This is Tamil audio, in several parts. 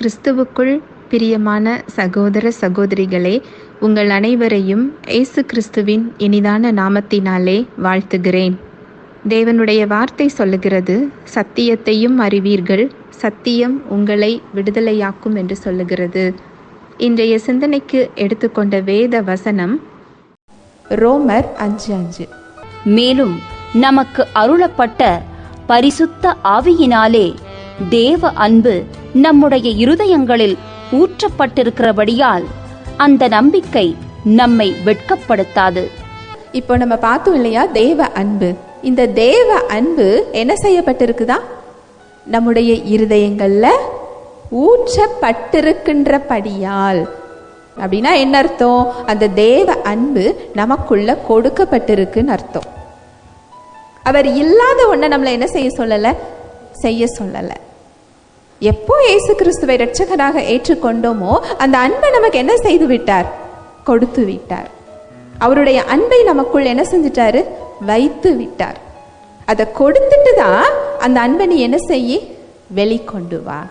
கிறிஸ்துவுக்குள் பிரியமான சகோதர சகோதரிகளே உங்கள் அனைவரையும் இயேசு கிறிஸ்துவின் இனிதான நாமத்தினாலே வாழ்த்துகிறேன். தேவனுடைய வார்த்தை சொல்லுகிறது சத்தியத்தையும் அறிவீர்கள் சத்தியம் உங்களை விடுதலையாக்கும் என்று சொல்லுகிறது. இன்றைய சிந்தனைக்கு எடுத்துக்கொண்ட வேத வசனம் ரோமர் அஞ்சு அஞ்சு. மேலும் நமக்கு அருளப்பட்ட பரிசுத்த ஆவியினாலே தேவ அன்பு நம்முடைய இருதயங்களில் ஊற்றப்பட்டிருக்கிறபடியால் அந்த நம்பிக்கை நம்மை வெட்கப்படுத்தாது. இப்போ நம்ம பார்த்தோம் இல்லையா தேவ அன்பு. இந்த தேவ அன்பு என்ன செய்யப்பட்டிருக்குதா? நம்முடைய இருதயங்கள்ல ஊற்றப்பட்டிருக்கின்றபடியால். அப்படின்னா என்ன அர்த்தம்? அந்த தேவ அன்பு நமக்குள்ள கொடுக்கப்பட்டிருக்குன்னு அர்த்தம். அவர் இல்லாத ஒன்றை நம்மளை என்ன செய்ய சொல்லலை? செய்ய சொல்லலை. எப்போ இயேசு கிறிஸ்துவை இரட்சகராக ஏற்றுக்கொண்டோமோ அந்த அன்பை நமக்கு என்ன செய்து விட்டார் கொடுத்து விட்டார் அவருடைய அன்பை நமக்குள் என்ன செஞ்சிட்டாரு? வைத்து விட்டார் அதை கொடுத்துட்டு தான் அந்த அன்பை நீ என்ன செய்ய? வெளிக்கொண்டு வா.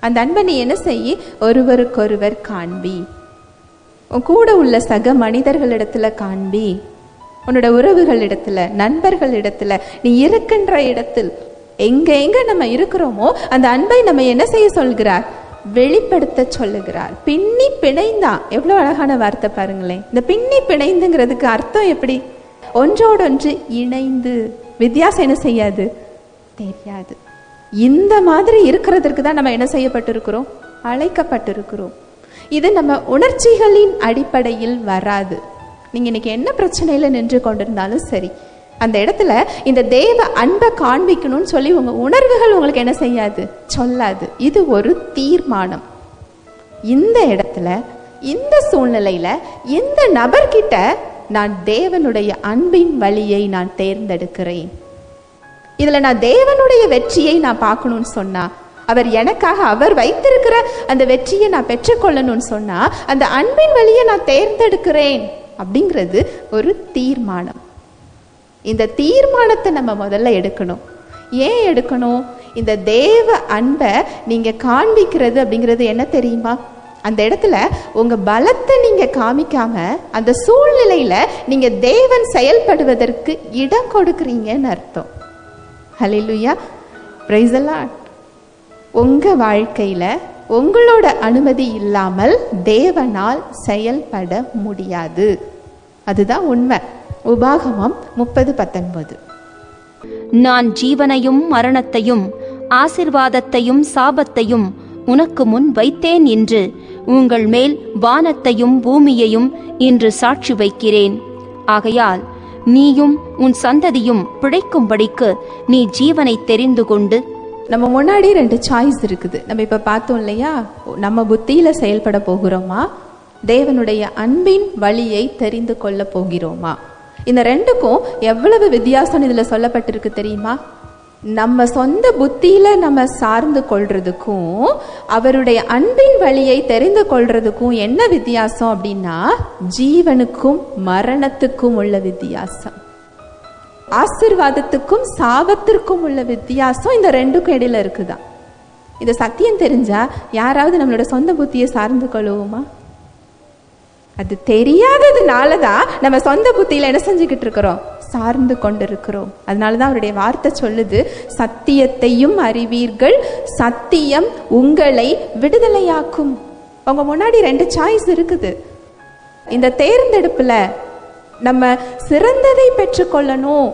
அந்த அன்பை நீ என்ன செய்ய? ஒருவருக்கொருவர் காண்பி. உன் கூட உள்ள சக மனிதர்களிடத்துல காண்பி. உன்னோட உறவுகளிடத்துல நண்பர்களிடத்துல நீ இருக்கின்ற இடத்தில் எங்கே எங்கே நம்ம இருக்கிறோமோ அந்த அன்பை நம்ம என்ன செய்ய சொல்கிறார்? வெளிப்படுத்த சொல்லுகிறார். பின்னி பிணைந்தான் எவ்வளோ அழகான வார்த்தை பாருங்களேன். இந்த பின்னி பிணைந்துங்கிறதுக்கு அர்த்தம் எப்படி? ஒன்றோடொன்று இணைந்து. வித்தியாசம் என்ன செய்யாது? தெரியாது. இந்த மாதிரி இருக்கிறதுக்கு தான் நம்ம என்ன செய்யப்பட்டிருக்கிறோம்? அழைக்கப்பட்டிருக்கிறோம். இது நம்ம உணர்ச்சிகளின் அடிப்படையில் வராது. நீங்கள் இன்னைக்கு என்ன பிரச்சனையில் நின்று கொண்டிருந்தாலும் சரி. அந்த இடத்துல இந்த தேவ அன்பை காண்பிக்கணும்னு சொல்லி உங்கள் உணர்வுகள் உங்களுக்கு என்ன செய்யாது? சொல்லாது. இது ஒரு தீர்மானம். இந்த இடத்துல இந்த சூழ்நிலையில் இந்த நபர்கிட்ட நான் தேவனுடைய அன்பின் வழியை நான் தேர்ந்தெடுக்கிறேன். இதில் நான் தேவனுடைய வெற்றியை நான் பார்க்கணும்னு சொன்னால் அவர் எனக்காக அவர் வைத்திருக்கிற அந்த வெற்றியை நான் பெற்றுக்கொள்ளணும்னு சொன்னால் அந்த அன்பின் வழியை நான் தேர்ந்தெடுக்கிறேன் அப்படிங்கிறது ஒரு தீர்மானம். இந்த தீர்மானத்தை நம்ம முதல்ல எடுக்கணும். ஏன் எடுக்கணும்? இந்த தேவ அன்பை நீங்கள் காண்பிக்கிறது அப்படிங்கிறது என்ன தெரியுமா? அந்த இடத்துல உங்கள் பலத்தை நீங்கள் காமிக்காம அந்த சூழ்நிலையில் நீங்கள் தேவன் செயல்படுவதற்கு இடம் கொடுக்குறீங்கன்னு அர்த்தம். ஹலிலுயா பிரைசலாட் உங்கள் வாழ்க்கையில் உங்களோட அனுமதி இல்லாமல் தேவனால் செயல்பட முடியாது. அதுதான் உண்மை. உபாகமம் முப்பது பத்தொன்பது. நான் ஜீவனையும் மரணத்தையும் ஆசிர்வாதத்தையும் சாபத்தையும் உனக்கு முன் வைத்தேன் என்று உங்கள் மேல் வானத்தையும் பூமியையும் இன்று சாட்சி வைக்கிறேன். ஆகையால் நீயும் உன் சந்ததியும் பிழைக்கும்படிக்கு நீ ஜீவனை தெரிந்து கொண்டு நம்ம முன்னாடி ரெண்டு சாய்ஸ் இருக்குது. நம்ம இப்ப பார்த்தோம் இல்லையா? நம்ம புத்தியில செயல்பட போகிறோமா? தேவனுடைய அன்பின் வழியை தெரிந்து கொள்ள போகிறோமா? இந்த ரெண்டுக்கும் எவ்வளவு வித்தியாசம் இதில் சொல்லப்பட்டிருக்கு தெரியுமா? நம்ம சொந்த புத்தியில நம்ம சார்ந்து கொள்றதுக்கும் அவருடைய அன்பின் வழியை தெரிந்து கொள்றதுக்கும் என்ன வித்தியாசம் அப்படின்னா ஜீவனுக்கும் மரணத்துக்கும் உள்ள வித்தியாசம். ஆசிர்வாதத்துக்கும் சாபத்திற்கும் உள்ள வித்தியாசம் இந்த ரெண்டுக்கும் இடையில இருக்குதான் இந்த சத்தியம் தெரிஞ்சா யாராவது நம்மளோட சொந்த புத்தியை சார்ந்து கொள்வோமா அது தெரியாததுனால தான் நம்ம சொந்த புத்தியில் என்ன செஞ்சுக்கிட்டு இருக்கிறோம்? சார்ந்து கொண்டிருக்கிறோம். அதனால தான் அவருடைய வார்த்தை சொல்லுது சத்தியத்தையும் அறிவீர்கள் சத்தியம் உங்களை விடுதலையாக்கும். உங்க முன்னாடி ரெண்டு சாய்ஸ் இருக்குது. இந்த தேர்ந்தெடுப்பில் நம்ம சிறந்ததை பெற்றுக்கொள்ளணும்.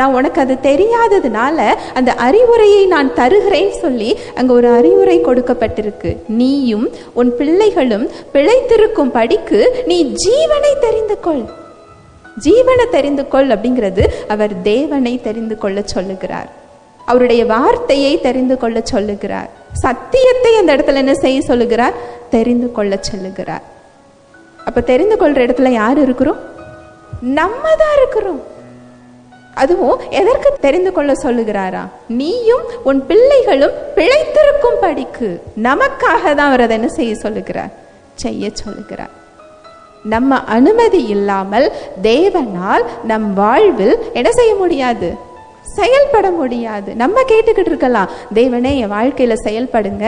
நான் உனக்கு அது தெரியாததுனால அந்த அறிவுரையை நான் தருகிறேன்னு சொல்லி அங்கே ஒரு அறிவுரை கொடுக்கப்பட்டிருக்கு. நீயும் உன் பிள்ளைகளும் பிழைத்திருக்கும் படிக்கு நீ ஜீவனை தெரிந்து கொள். ஜீவனை தெரிந்து கொள் அப்படிங்கிறது அவர் தேவனை தெரிந்து கொள்ள சொல்லுகிறார். அவருடைய வார்த்தையை தெரிந்து கொள்ள சொல்லுகிறார். சத்தியத்தை அந்த இடத்துல என்ன செய்ய சொல்லுகிறார்? தெரிந்து கொள்ள சொல்லுகிறார். அப்ப தெரிந்து கொள்ற இடத்துல யார் இருக்கிறோம்? நம்ம தான் இருக்கிறோம். அதுவும் எதற்கு தெரிந்து கொள்ள சொல்லுகிறாரா? நீயும் உன் பிள்ளைகளும் பிழைத்திருக்கும் படிக்கு. நமக்காக தான் அவர் அதை என்ன செய்ய சொல்லுகிறார்? செய்ய சொல்லுகிறார். நம்ம அனுமதி இல்லாமல் தேவனால் நம் வாழ்வில் என்ன செய்ய முடியாது? செயல்பட முடியாது. நம்ம கேட்டுக்கிட்டு இருக்கலாம் தேவனே என் வாழ்க்கையில செயல்படுங்க.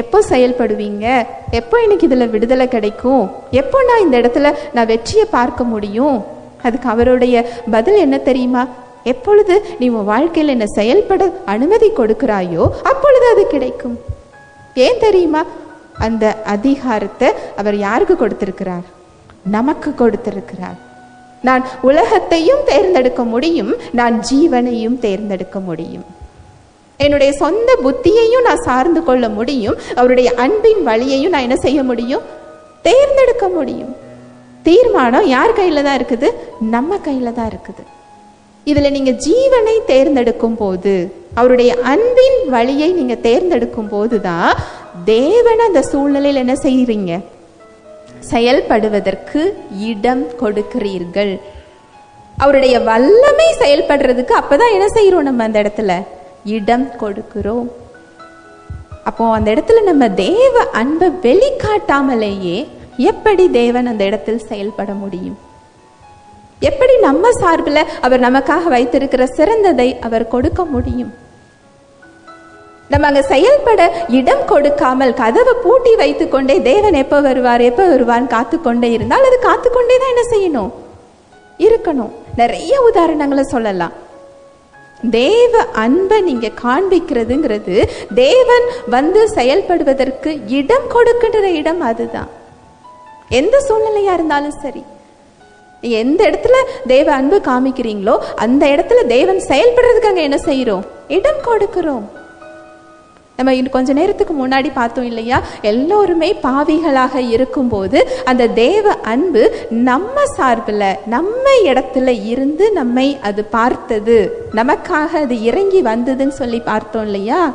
எப்போ செயல்படுவீங்க? எப்போ எனக்கு இதில் விடுதலை கிடைக்கும்? எப்போ நான் இந்த இடத்துல நான் வெற்றியை பார்க்க முடியும்? அதுக்கு அவருடைய பதில் என்ன தெரியுமா? எப்பொழுது நீ உன் வாழ்க்கையில் என்ன செயல்பட அனுமதி கொடுக்கிறாயோ அப்பொழுது அது கிடைக்கும். ஏன் தெரியுமா? அந்த அதிகாரத்தை அவர் யாருக்கு கொடுத்திருக்கிறார்? நமக்கு கொடுத்திருக்கிறார். நான் உலகத்தையும் தேர்ந்தெடுக்க முடியும் நான் ஜீவனையும் தேர்ந்தெடுக்க முடியும். என்னுடைய சொந்த புத்தியையும் நான் சார்ந்து கொள்ள முடியும் அவருடைய அன்பின் வழியையும் நான் என்ன செய்ய முடியும்? தேர்ந்தெடுக்க முடியும். தீர்மானம் யார் கையில தான் இருக்குது? நம்ம கையில தான் இருக்குது. இதுல நீங்க ஜீவனை தேர்ந்தெடுக்கும் போது அவருடைய அன்பின் வழியை நீங்க தேர்ந்தெடுக்கும் போதுதான் தேவன் அந்த சூழ்நிலையில் என்ன செய்யறீங்க செயல்படுவதற்கு இடம் கொடுக்கிறீர்கள். அவருடைய வல்லமை செயல்படுறதுக்கு அப்பதான் என்ன செய்யறோம் நம்ம அந்த இடத்துல? இடம் கொடுக்கிறோம். அப்போ அந்த இடத்துல நம்ம தேவ அன்பை வெளிக்காட்டாமலேயே எப்படி தேவன் அந்த இடத்தில் செயல்பட முடியும்? எப்படி நம்ம சார்பில் அவர் நமக்காக வைத்திருக்கிற சிறந்ததை அவர் கொடுக்க முடியும்? நம்ம அங்க செயல்பட இடம் கொடுக்காமல் கதவை பூட்டி வைத்துக்கொண்டே தேவன் எப்ப வருவார் எப்ப வருவான் காத்துக்கொண்டே இருந்தால் அது காத்துக்கொண்டே தான் என்ன செய்யணும்? இருக்கணும். நிறைய உதாரணங்களை சொல்லலாம். தேவ அன்பை நீங்க காண்பிக்கிறதுங்கிறது தேவன் வந்து செயல்படுவதற்கு இடம் கொடுக்கின்ற இடம் அதுதான். எந்த சூழ்நிலையா இருந்தாலும் சரி. எந்த இடத்துல தேவ அன்பு காமிக்கிறீங்களோ அந்த இடத்துல தேவன் செயல்படுறதுக்கு அங்க என்ன செய்யறோம் இடம் கொடுக்கிறோம். நம்ம இன்னும் கொஞ்ச நேரத்துக்கு முன்னாடி பார்த்தோம் இல்லையா? எல்லோருமே பாவிகளாக இருக்கும்போது அந்த தேவ அன்பு நம்ம சார்பில் நம்ம இடத்துல இருந்து நம்மை அது பார்த்தது. நமக்காக அது இறங்கி வந்ததுன்னு சொல்லி பார்த்தோம் இல்லையா?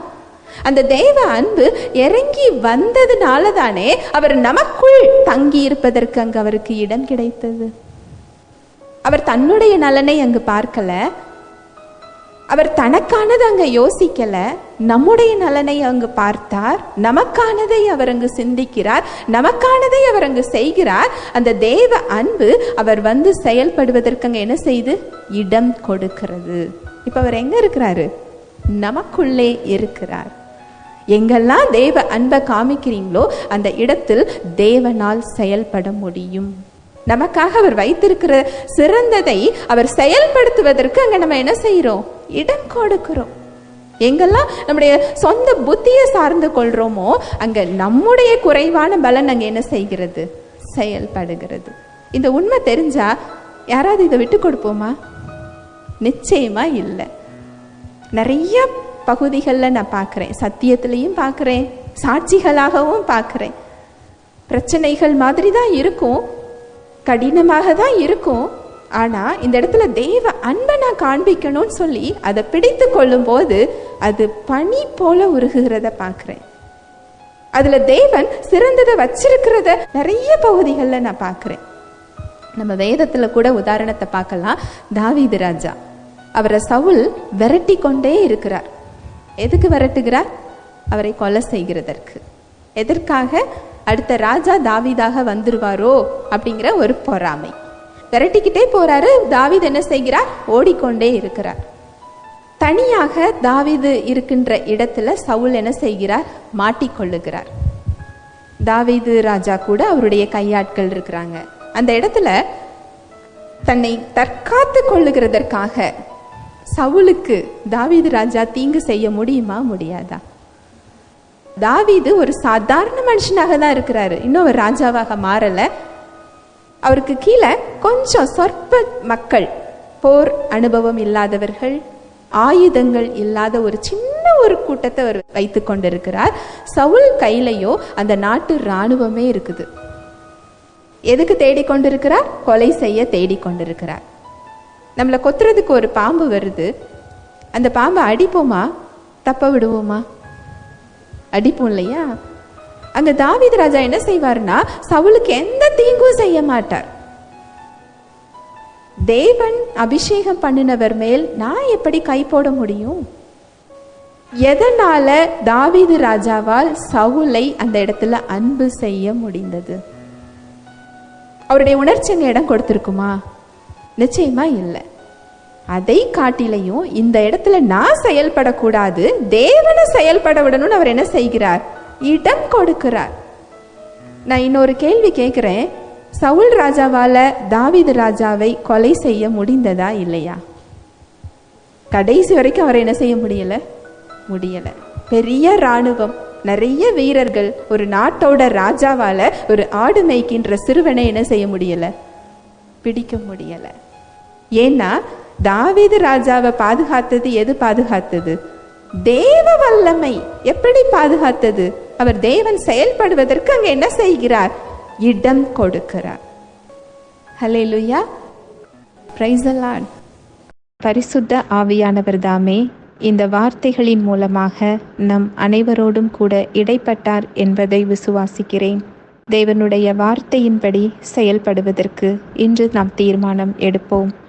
அந்த தேவ அன்பு இறங்கி வந்ததுனால தானே அவர் நமக்குள் தங்கி இருப்பதற்கு அங்கு அவருக்கு இடம் கிடைத்தது. அவர் தன்னுடைய நலனை அங்கு பார்க்கல. அவர் தனக்கானது அங்க யோசிக்கல. நம்முடைய நலனை அங்கு பார்த்தார். நமக்கானதை அவர் அங்கு சிந்திக்கிறார். நமக்கானதை அவர் அங்கு செய்கிறார். அந்த தேவ அன்பு அவர் வந்து செயல்படுவதற்கு அங்க என்ன செய்து? இடம் கொடுக்கிறது. இப்ப அவர் எங்க இருக்கிறாரு? நமக்குள்ளே இருக்கிறார். எங்கெல்லாம் தேவ அன்பை காமிக்கிறீங்களோ அந்த இடத்தில் தேவனால் செயல்பட முடியும். நமக்காக அவர் வைத்திருக்கிற சிறந்ததை அவர் செயல்படுத்துவதற்கு அங்கே நம்ம என்ன செய்கிறோம் இடம் கொடுக்கிறோம். எங்கெல்லாம் நம்முடைய சொந்த புத்தியை சார்ந்து கொள்றோமோ அங்க நம்முடைய குறைவான பலன் அங்க என்ன செய்கிறது? செயல்படுகிறது. இந்த உண்மை தெரிஞ்சா யாராவது இதை விட்டு கொடுப்போமா? நிச்சயமா இல்லை. நிறைய பகுதிகளில் நான் பார்க்குறேன். சத்தியத்திலையும் பார்க்குறேன். சாட்சிகளாகவும் பார்க்குறேன். பிரச்சனைகள் மாதிரி தான் இருக்கும். கடினமாக தான் இருக்கும். ஆனால் இந்த இடத்துல தெய்வ அன்பை நான் காண்பிக்கணும்னு சொல்லி அதை பிடித்து கொள்ளும் போது அது பனி போல உருகுகிறத பார்க்குறேன். அதில் தேவன் சிறந்ததை வச்சிருக்கிறத நிறைய பகுதிகளில் நான் பார்க்குறேன். நம்ம வேதத்தில் கூட உதாரணத்தை பார்க்கலாம். தாவீது ராஜா. அவரை சவுல் விரட்டி கொண்டே இருக்கிறார். எதுக்கு விரட்டுகிறார்? அவரை கொலை செய்கிறதற்கு. எதற்காக? அடுத்த ராஜா தாவிதாக வந்துருவாரோ அப்படிங்கிற ஒரு பொறாமை. விரட்டிக்கிட்டே போறாரு தாவித் என்ன செய்கிறார்? ஓடிக்கொண்டே இருக்கிறார். தனியாக தாவீது இருக்கின்ற இடத்துல சவுல் என்ன செய்கிறார்? மாட்டிக்கொள்ளுகிறார். தாவிது ராஜா கூட அவருடைய கையாட்கள் இருக்கிறாங்க. அந்த இடத்துல தன்னை தற்காத்து கொள்ளுகிறதற்காக சவுலுக்கு தாவீது ராஜா தீங்கு செய்ய முடியுமா? முடியாதா? தாவீது ஒரு சாதாரண மனுஷனாக தான் இருக்கிறாரு. இன்னும் ஒரு ராஜாவாக மாறல. அவருக்கு கீழே கொஞ்சம் சொற்ப மக்கள் போர் அனுபவம் இல்லாதவர்கள் ஆயுதங்கள் இல்லாத ஒரு சின்ன ஒரு கூட்டத்தை அவர் வைத்து கொண்டிருக்கிறார். சவுல் கையிலையோ அந்த நாட்டு இராணுவமே இருக்குது. எதுக்கு தேடிக்கொண்டிருக்கிறார் கொலை செய்ய தேடிக்கொண்டிருக்கிறார் நம்மளை கொத்துறதுக்கு ஒரு பாம்பு வருது. அந்த பாம்பை அடிப்போமா? தப்ப விடுவோமா? அடிப்போம் இல்லையா? அங்க தாவித் ராஜா என்ன செய்வார்னா சவுலுக்கு எந்த தீங்கும் செய்ய மாட்டார். தேவன் அபிஷேகம் பண்ணினவர் மேல் நான் எப்படி கை போட முடியும்? எதனால தாவீது ராஜாவால் சவுலை அந்த இடத்துல அன்பு செய்ய முடிந்தது? அவருடைய உணர்ச்சி அங்க இடம் கொடுத்திருக்குமா? நிச்சயமா இல்லை. அதை காட்டிலையும் இந்த இடத்துல நான் செயல்படக்கூடாது தேவனை செயல்பட விடணும்னு அவர் என்ன செய்கிறார்? இடம் கொடுக்கிறார். நான் இன்னொரு கேள்வி கேட்குறேன். சவுல் ராஜாவால தாவித ராஜாவை கொலை செய்ய முடிந்ததா இல்லையா? கடைசி வரைக்கும் அவர் என்ன செய்ய முடியல? முடியல. பெரிய ராணுவம் நிறைய வீரர்கள் ஒரு நாட்டோட ராஜாவால ஒரு ஆடு மேய்க்கின்ற சிறுவனை என்ன செய்ய முடியல? பிடிக்க முடியலை. ஏன்னா தாவீது ராஜாவை பாதுகாத்தது எது பாதுகாத்தது? தேவ வல்லமை. எப்படி பாதுகாத்தது? அவர் தேவன் செயல்படுவதற்கு அங்க என்ன செய்கிறார்? இடம் கொடுக்கிறார். ஹலே லுயா the பரிசுத்த ஆவியானவர் தாமே இந்த வார்த்தைகளின் மூலமாக நம் அனைவரோடும் கூட இடைப்பட்டார் என்பதை விசுவாசிக்கிறேன். தேவனுடைய வார்த்தையின்படி செயல்படுவதற்கு இன்று நாம் தீர்மானம் எடுப்போம்.